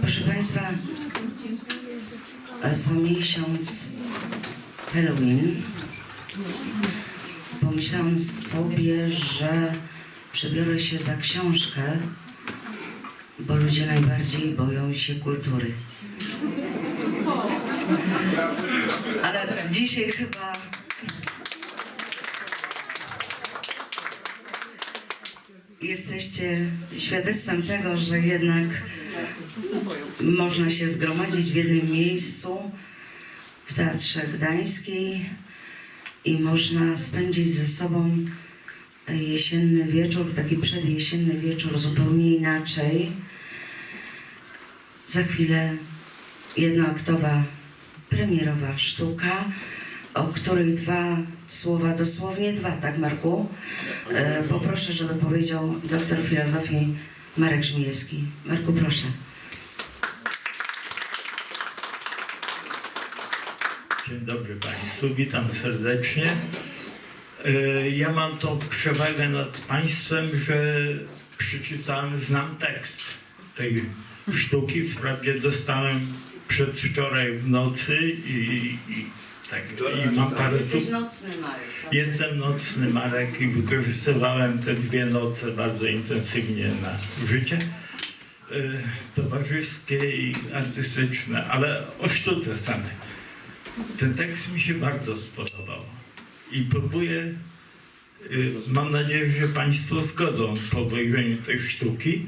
Proszę Państwa, za miesiąc Halloween pomyślałam sobie, że przebiorę się za książkę, bo ludzie najbardziej boją się kultury. Ale dzisiaj chyba jesteście świadectwem tego, że jednak można się zgromadzić w jednym miejscu w Teatrze Gdańskiej i można spędzić ze sobą jesienny wieczór, taki przedjesienny wieczór zupełnie inaczej. Za chwilę jednoaktowa premierowa sztuka, o której dwa słowa, dosłownie dwa, tak Marku? E, poproszę, żeby powiedział doktor filozofii Marek Żmijewski. Marku, proszę. Dzień dobry Państwu, witam serdecznie. E, Ja mam tą przewagę nad Państwem, że przeczytałem, znam tekst tej sztuki. Wprawdzie dostałem przedwczoraj w nocy i, i, tak, i mam parę słów. nocny, Marek. Jestem nocny Marek i wykorzystywałem te dwie noce bardzo intensywnie na życie e, towarzyskie i artystyczne, ale o sztuce samej. Ten tekst mi się bardzo spodobał i próbuję, y, mam nadzieję, że Państwo zgodzą po obejrzeniu tej sztuki,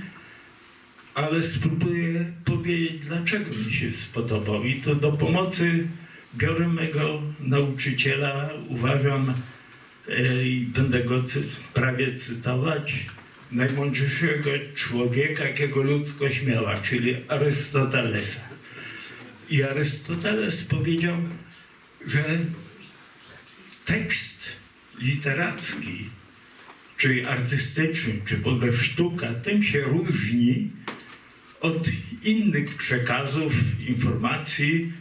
ale spróbuję powiedzieć, dlaczego mi się spodobał. I to do pomocy biorę nauczyciela, uważam, y, i będę go cy- prawie cytować, najmądrzejszego człowieka, jakiego ludzkość miała, czyli Arystotelesa. I Arystoteles powiedział, że tekst literacki, czy artystyczny, czy w ogóle sztuka, tym się różni od innych przekazów, informacji,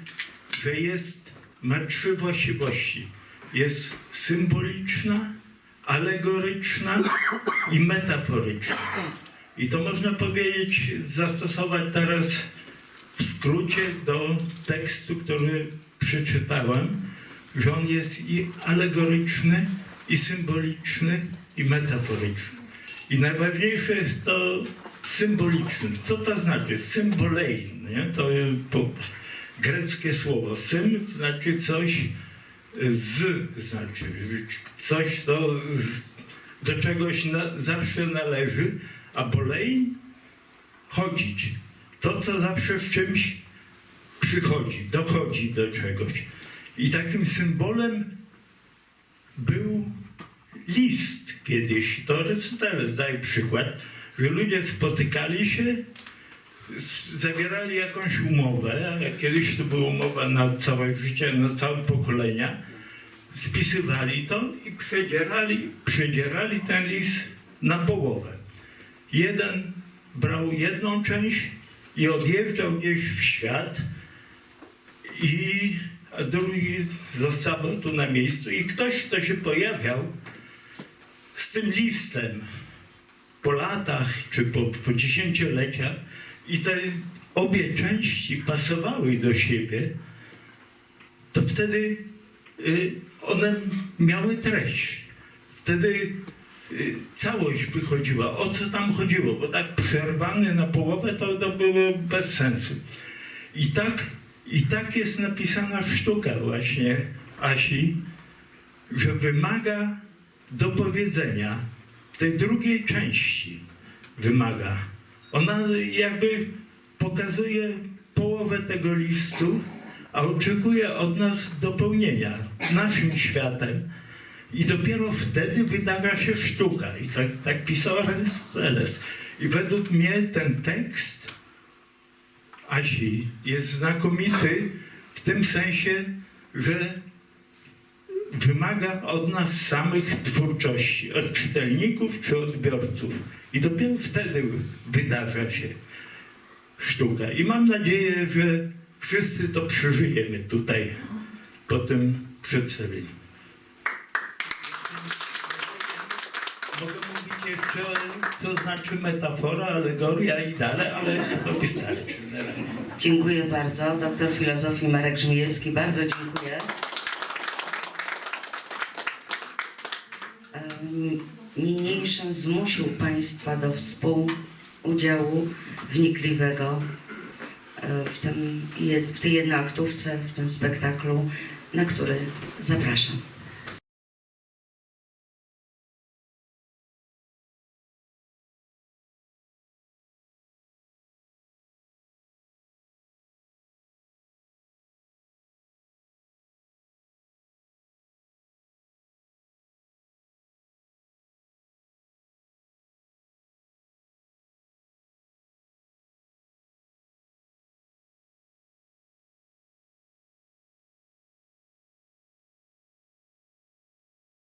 że jest, ma trzy właściwości. Jest symboliczna, alegoryczna i metaforyczna. I to można powiedzieć, zastosować teraz w skrócie do tekstu, który przeczytałem, że on jest i alegoryczny, i symboliczny, i metaforyczny. I najważniejsze jest to symboliczny. Co to znaczy? Symbolei, nie? To greckie słowo. Sym znaczy coś z, znaczy coś, co z, do czegoś na, zawsze należy, a bolej chodzić. To, co zawsze z czymś przychodzi, dochodzi do czegoś. I takim symbolem był list kiedyś. To Arystoteles daje przykład, że ludzie spotykali się, zawierali jakąś umowę, kiedyś to była umowa na całe życie, na całe pokolenia, spisywali to i przedzierali, przedzierali ten list na połowę. Jeden brał jedną część i odjeżdżał gdzieś w świat, i a drugi zostawał tu na miejscu i ktoś, kto się pojawiał z tym listem po latach czy po, po dziesięcioleciach i te obie części pasowały do siebie, to wtedy y, one miały treść. Wtedy y, całość wychodziła. O co tam chodziło? Bo tak przerwany na połowę to, to było bez sensu. I tak, I tak jest napisana sztuka właśnie Asi, że wymaga dopowiedzenia tej drugiej części. Wymaga. Ona jakby pokazuje połowę tego listu, a oczekuje od nas dopełnienia naszym światem. I dopiero wtedy wydarza się sztuka. I tak, tak pisał Arystoteles. I według mnie ten tekst Asi jest znakomity w tym sensie, że wymaga od nas samych twórczości, od czytelników czy odbiorców. I dopiero wtedy wydarza się sztuka. I mam nadzieję, że wszyscy to przeżyjemy tutaj po tym przedstawieniu. Mogę mówić jeszcze, co znaczy metafora, alegoria i dalej, ale to wystarczy. Dziękuję bardzo. Doktor filozofii Marek Żmijewski, bardzo dziękuję. Niniejszym zmusił Państwa do współudziału wnikliwego e, w, tym, w tej jednoaktówce, w tym spektaklu, na który zapraszam.